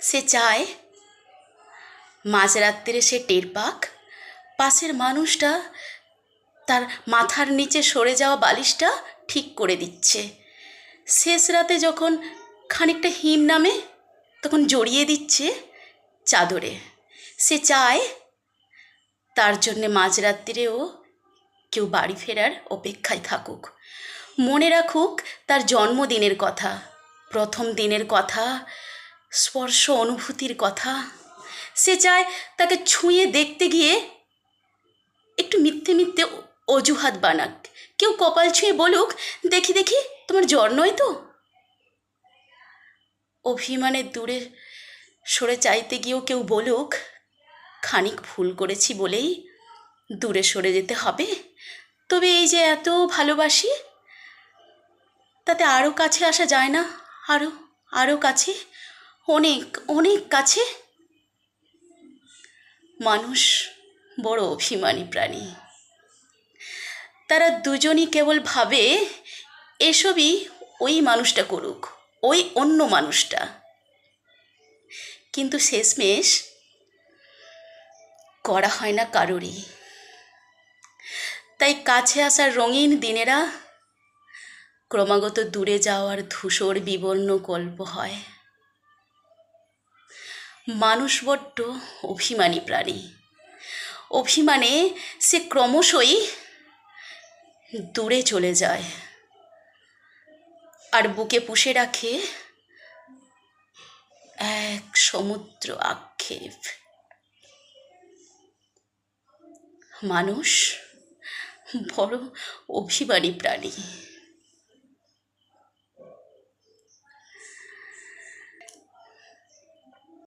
সে চায় মাঝরাত্রিরে সে টের পাক। পাশের মানুষটা তার মাথার নিচে সরে যাওয়া বালিশটা ঠিক করে দিচ্ছে। শেষ রাতে যখন খানিকটা হিম নামে, তখন জড়িয়ে দিচ্ছে চাদরে। সে চায় তার জন্যে মাঝরাত্রিরেও কেউ বাড়ি ফেরার অপেক্ষায় থাকুক। মনে রাখুক, তার জন্মদিনের কথা, প্রথম দিনের কথা স্পর্শ অনুভূতির কথা। সে চায় তাকে ছুঁয়ে দেখতে গিয়ে একটু মিথ্যে মিথ্যে অজুহাত বানাক। কেউ কপাল ছুঁয়ে বলুক, দেখি দেখি, তোমার জ্বর নয় তো? অভিমানের দূরে সরে চাইতে গিয়েও কেউ বলুক, খানিক ভুল করেছি বলেই দূরে সরে যেতে হবে। তবে এই যে এত ভালোবাসি, তাতে আরও কাছে আসা যায় না? আরও আরও কাছে? অনেক অনেক কাছে। মানুষ বড় অভিমানী প্রাণী। তারা দুজনই কেবল ভাবে, এসবই ওই মানুষটা করুক, ওই অন্য মানুষটা। কিন্তু শেষমেশ করা হয় না কারোরই। তাই কাছে আসার রঙিন দিনেরা ক্রমাগত দূরে যাওয়ার ধূসর বিবর্ণ গল্প হয়। মানুষ বড্ড অভিমানী প্রাণী। অভিমানে সে ক্রমশই দূরে চলে যায় আর বুকে পুষে রাখে এক সমুদ্র আক্ষেপ। মানুষ বড় অভিমানী প্রাণী।